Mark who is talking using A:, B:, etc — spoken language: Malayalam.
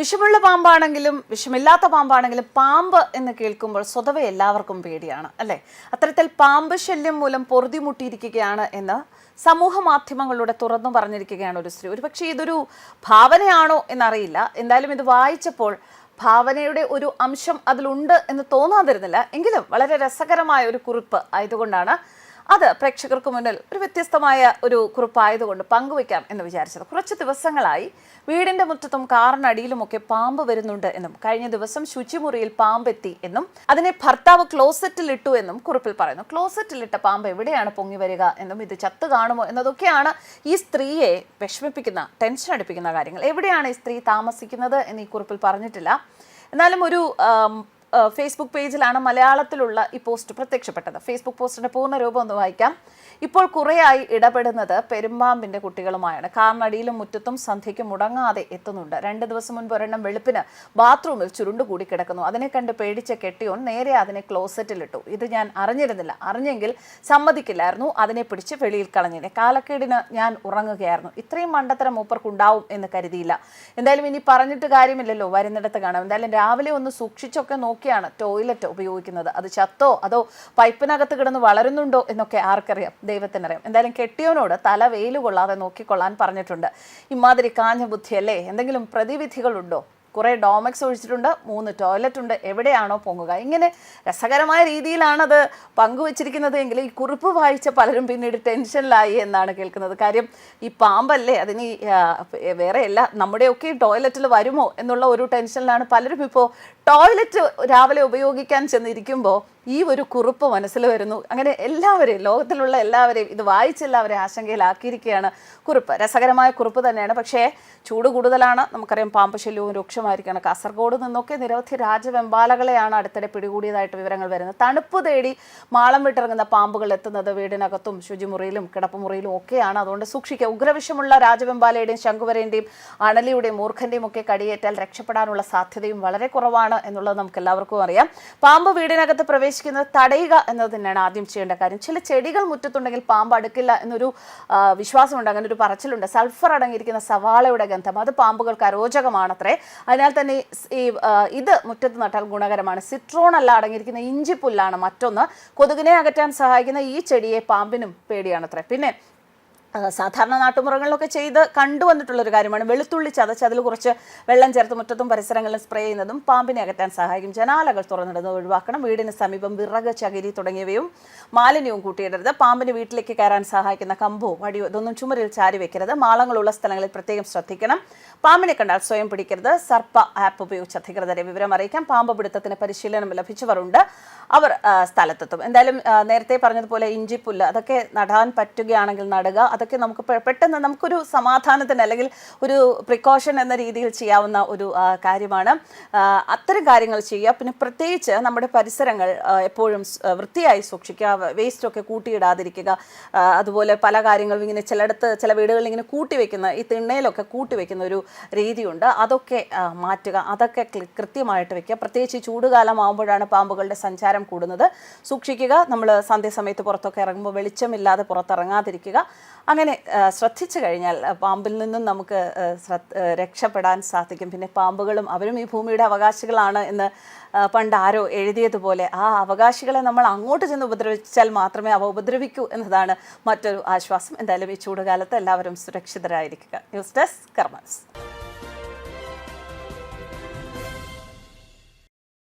A: വിഷമുള്ള പാമ്പാണെങ്കിലും വിഷമില്ലാത്ത പാമ്പാണെങ്കിലും പാമ്പ് എന്ന് കേൾക്കുമ്പോൾ സ്വതവേ എല്ലാവർക്കും പേടിയാണ് അല്ലേ? അത്തരത്തിൽ പാമ്പ് ശല്യം മൂലം പൊറുതിമുട്ടിയിരിക്കുകയാണ് എന്ന് സമൂഹ മാധ്യമങ്ങളിലൂടെ തുറന്നു പറഞ്ഞിരിക്കുകയാണ് ഒരു സ്ത്രീ. ഒരുപക്ഷെ ഇതൊരു ഭാവനയാണോ എന്നറിയില്ല. എന്തായാലും ഇത് വായിച്ചപ്പോൾ ഭാവനയുടെ ഒരു അംശം അതിലുണ്ട് എന്ന് തോന്നാതിരുന്നില്ല. എങ്കിലും വളരെ രസകരമായ ഒരു കുറിപ്പ് ആയതുകൊണ്ടാണ് അത് പ്രേക്ഷകർക്ക് മുന്നിൽ ഒരു വ്യത്യസ്തമായ ഒരു കുറിപ്പായതുകൊണ്ട് പങ്കുവയ്ക്കാം എന്ന് വിചാരിച്ചത്. കുറച്ച് ദിവസങ്ങളായി വീടിന്റെ മുറ്റത്തും കാറിനടിയിലുമൊക്കെ പാമ്പ് വരുന്നുണ്ട് എന്നും കഴിഞ്ഞ ദിവസം ശുചിമുറിയിൽ പാമ്പെത്തി എന്നും അതിനെ ഭർത്താവ് ക്ലോസറ്റിൽ ഇട്ടു എന്നും കുറിപ്പിൽ പറയുന്നു. ക്ലോസറ്റിൽ ഇട്ട പാമ്പ് എവിടെയാണ് പൊങ്ങി വരിക എന്നും ഇത് ചത്തു കാണുമോ എന്നതൊക്കെയാണ് ഈ സ്ത്രീയെ വിഷമിപ്പിക്കുന്ന ടെൻഷൻ അടിപ്പിക്കുന്ന കാര്യങ്ങൾ. എവിടെയാണ് ഈ സ്ത്രീ താമസിക്കുന്നത് എന്ന് ഈ കുറിപ്പിൽ പറഞ്ഞിട്ടില്ല. എന്നാലും ഒരു ഫേസ്ബുക്ക് പേജിലാണ് മലയാളത്തിലുള്ള ഈ പോസ്റ്റ് പ്രത്യക്ഷപ്പെട്ടത്. ഫേസ്ബുക്ക് പോസ്റ്റിന്റെ പൂർണ രൂപം ഒന്ന് വായിക്കാം. ഇപ്പോൾ കുറേയായി ഇടപെടുന്നത് പെരുമ്പാമ്പിന്റെ കുട്ടികളുമായാണ്. കാർണടിയിലും മുറ്റത്തും സന്ധ്യയ്ക്ക് മുടങ്ങാതെ എത്തുന്നുണ്ട്. രണ്ട് ദിവസം മുൻപ് ഒരെണ്ണം വെളുപ്പിന് ബാത്റൂമിൽ ചുരുണ്ടുകൂടി കിടക്കുന്നു. അതിനെ കണ്ട് പേടിച്ച കെട്ടിയോൻ നേരെ അതിനെ ക്ലോസറ്റിലിട്ടു. ഇത് ഞാൻ അറിഞ്ഞിരുന്നില്ല. അറിഞ്ഞെങ്കിൽ സമ്മതിക്കില്ലായിരുന്നു. അതിനെ പിടിച്ച് വെളിയിൽ കളഞ്ഞിനെ. കാലക്കേടിന് ഞാൻ ഉറങ്ങുകയായിരുന്നു. ഇത്രയും മണ്ടത്തരം മൂപ്പർക്കുണ്ടാവും എന്ന് കരുതിയില്ല. എന്തായാലും ഇനി പറഞ്ഞിട്ട് കാര്യമില്ലല്ലോ വരുന്നിടത്ത് കാണാം എന്തായാലും രാവിലെ ഒന്ന് സൂക്ഷിച്ചൊക്കെ നോക്കിയാണ് ടോയ്ലറ്റ് ഉപയോഗിക്കുന്നത്. അത് ചത്തോ അതോ പൈപ്പിനകത്ത് കിടന്ന് വളരുന്നുണ്ടോ എന്നൊക്കെ ആർക്കറിയാം. ദൈവത്തിനറിയാം. എന്തായാലും കെട്ടിയോനോട് തല വെയിൽ കൊള്ളാതെ നോക്കിക്കൊള്ളാൻ പറഞ്ഞിട്ടുണ്ട്. ഇമാതിരി കാഞ്ഞ ബുദ്ധിയല്ലേ? എന്തെങ്കിലും പ്രതിവിധികളുണ്ടോ? കുറേ ഡോമക്സ് ഒഴിച്ചിട്ടുണ്ട് മൂന്ന് ടോയ്ലറ്റ് ഉണ്ട്. എവിടെയാണോ പൊങ്ങുക? ഇങ്ങനെ രസകരമായ രീതിയിലാണത് പങ്കുവച്ചിരിക്കുന്നത് എങ്കിൽ ഈ കുറിപ്പ് വായിച്ച പലരും പിന്നീട് ടെൻഷനിലായി എന്നാണ് കേൾക്കുന്നത്. കാര്യം ഈ പാമ്പല്ലേ? അതിന് വേറെ എല്ലാ നമ്മുടെയൊക്കെ ടോയ്ലറ്റിൽ വരുമോ എന്നുള്ള ഒരു ടെൻഷനിലാണ് പലരും ഇപ്പോൾ ടോയ്ലറ്റ് രാവിലെ ഉപയോഗിക്കാൻ ചെന്നിരിക്കുമ്പോൾ ഈ ഒരു കുറിപ്പ് മനസ്സിൽ വരുന്നു. അങ്ങനെ എല്ലാവരെയും ലോകത്തിലുള്ള എല്ലാവരെയും ഇത് വായിച്ച് എല്ലാവരെയും ആശങ്കയിലാക്കിയിരിക്കുകയാണ് കുറിപ്പ്. രസകരമായ കുറിപ്പ് തന്നെയാണ്. പക്ഷേ ചൂട് കൂടുതലാണ്. നമുക്കറിയാം പാമ്പ് ശല്യവും രൂക്ഷമായിരിക്കുകയാണ്. കാസർഗോഡ് നിന്നൊക്കെ നിരവധി രാജവെമ്പാലകളെയാണ് അടുത്തിടെ പിടികൂടിയതായിട്ട് വിവരങ്ങൾ വരുന്നത്. തണുപ്പ് തേടി മാളം വിട്ടിറങ്ങുന്ന പാമ്പുകൾ എത്തുന്നത് വീടിനകത്തും ശുചിമുറിയിലും കിടപ്പുമുറിയിലും ഒക്കെയാണ്. അതുകൊണ്ട് സൂക്ഷിക്കുക. ഉഗ്രവിഷമുള്ള രാജവെമ്പാലയുടെയും ശംഖുവരേന്റെയും അണലിയുടെയും മൂർഖന്റെയും ഒക്കെ കടിയേറ്റാൽ രക്ഷപ്പെടാനുള്ള സാധ്യതയും വളരെ കുറവാണ് എന്നുള്ളത് നമുക്ക് എല്ലാവർക്കും അറിയാം. പാമ്പ് വീടിനകത്ത് പ്രവേശിക്കുന്നത് തടയുക എന്നത് തന്നെയാണ് ആദ്യം ചെയ്യേണ്ട കാര്യം. ചില ചെടികൾ മുറ്റത്തുണ്ടെങ്കിൽ പാമ്പ് അടുക്കില്ല എന്നൊരു വിശ്വാസമുണ്ട്. അങ്ങനെ ഒരു പറച്ചിലുണ്ട്. സൾഫർ അടങ്ങിയിരിക്കുന്ന സവാളയുടെ ഗന്ധം അത് പാമ്പുകൾക്ക് അരോചകമാണത്രേ. അതിനാൽ തന്നെ ഈ ഇത് മുറ്റത്ത് നട്ടാൽ ഗുണകരമാണ്. സിട്രോൺ അല്ല അടങ്ങിയിരിക്കുന്ന ഇഞ്ചിപ്പുല്ലാണ് മറ്റൊന്ന്. കൊതുകിനെ അകറ്റാൻ സഹായിക്കുന്ന ഈ ചെടിയെ പാമ്പിനും പേടിയാണത്രേ. പിന്നെ സാധാരണ നാട്ടുമുറങ്ങളിലൊക്കെ ചെയ്ത് കണ്ടുവന്നിട്ടുള്ളൊരു കാര്യമാണ്. വെളുത്തുള്ളി ചതച്ച് അതിൽ കുറച്ച് വെള്ളം ചേർത്ത് മുറ്റത്തും പരിസരങ്ങളിലും സ്പ്രേ ചെയ്യുന്നതും പാമ്പിനെ അകറ്റാൻ സഹായിക്കും. ജനാലകൾ തുറന്നിടുന്നത് ഒഴിവാക്കണം. വീടിന് സമീപം വിറക് ചകിരി തുടങ്ങിയവയും മാലിന്യവും കൂട്ടിയിടരുത്. പാമ്പിന് വീട്ടിലേക്ക് കയറാൻ സഹായിക്കുന്ന കമ്പോ വടിയോ ഇതൊന്നും ചുമരിൽ ചാരി വെക്കരുത്. മാളങ്ങളുള്ള സ്ഥലങ്ങളിൽ പ്രത്യേകം ശ്രദ്ധിക്കണം. പാമ്പിനെ കണ്ടാൽ സ്വയം പിടിക്കരുത്. സർപ്പ ആപ്പ് ഉപയോഗിച്ച് അധികൃതരെ വിവരം അറിയിക്കാം. പാമ്പ് പിടുത്തത്തിന് പരിശീലനം ലഭിച്ചവരുണ്ട്. അവർ സ്ഥലത്തെത്തും. എന്തായാലും നേരത്തെ പറഞ്ഞതുപോലെ ഇഞ്ചിപ്പുല്ല് അതൊക്കെ നടാൻ പറ്റുകയാണെങ്കിൽ നടുക അതൊക്കെ നമുക്ക് പെട്ടെന്ന് നമുക്കൊരു സമാധാനത്തിന് അല്ലെങ്കിൽ ഒരു പ്രിക്കോഷൻ എന്ന രീതിയിൽ ചെയ്യാവുന്ന ഒരു കാര്യമാണ്. അത്തരം കാര്യങ്ങൾ ചെയ്യുക. പിന്നെ പ്രത്യേകിച്ച് നമ്മുടെ പരിസരങ്ങൾ എപ്പോഴും വൃത്തിയായി സൂക്ഷിക്കുക വേസ്റ്റൊക്കെ കൂട്ടിയിടാതിരിക്കുക അതുപോലെ പല കാര്യങ്ങളും ഇങ്ങനെ ചിലയിടത്ത് ചില വീടുകളിൽ ഇങ്ങനെ കൂട്ടി വെക്കുന്ന ഈ തിണ്ണയിലൊക്കെ കൂട്ടി വെക്കുന്ന ഒരു രീതിയുണ്ട്. അതൊക്കെ മാറ്റുക. അതൊക്കെ കൃത്യമായിട്ട് വെക്കുക. പ്രത്യേകിച്ച് ഈ ചൂടുകാലമാകുമ്പോഴാണ് പാമ്പുകളുടെ സഞ്ചാരം കൂടുന്നത്. സൂക്ഷിക്കുക. നമ്മൾ സന്ധ്യസമയത്ത് പുറത്തൊക്കെ ഇറങ്ങുമ്പോൾ വെളിച്ചമില്ലാതെ പുറത്തിറങ്ങാതിരിക്കുക. അങ്ങനെ ശ്രദ്ധിച്ചു കഴിഞ്ഞാൽ പാമ്പിൽ നിന്നും നമുക്ക് രക്ഷപ്പെടാൻ സാധിക്കും. പിന്നെ പാമ്പുകളും അവരും ഈ ഭൂമിയുടെ അവകാശികളാണ് എന്ന് പണ്ട് ആരോ എഴുതിയതുപോലെ. ആ അവകാശികളെ നമ്മൾ അങ്ങോട്ട് ചെന്ന് ഉപദ്രവിച്ചാൽ മാത്രമേ അവ ഉപദ്രവിക്കൂ എന്നതാണ് മറ്റൊരു ആശ്വാസം. എന്തായാലും ഈ ചൂടുകാലത്ത് എല്ലാവരും സുരക്ഷിതരായിരിക്കുക. News desk കർമ്മസ്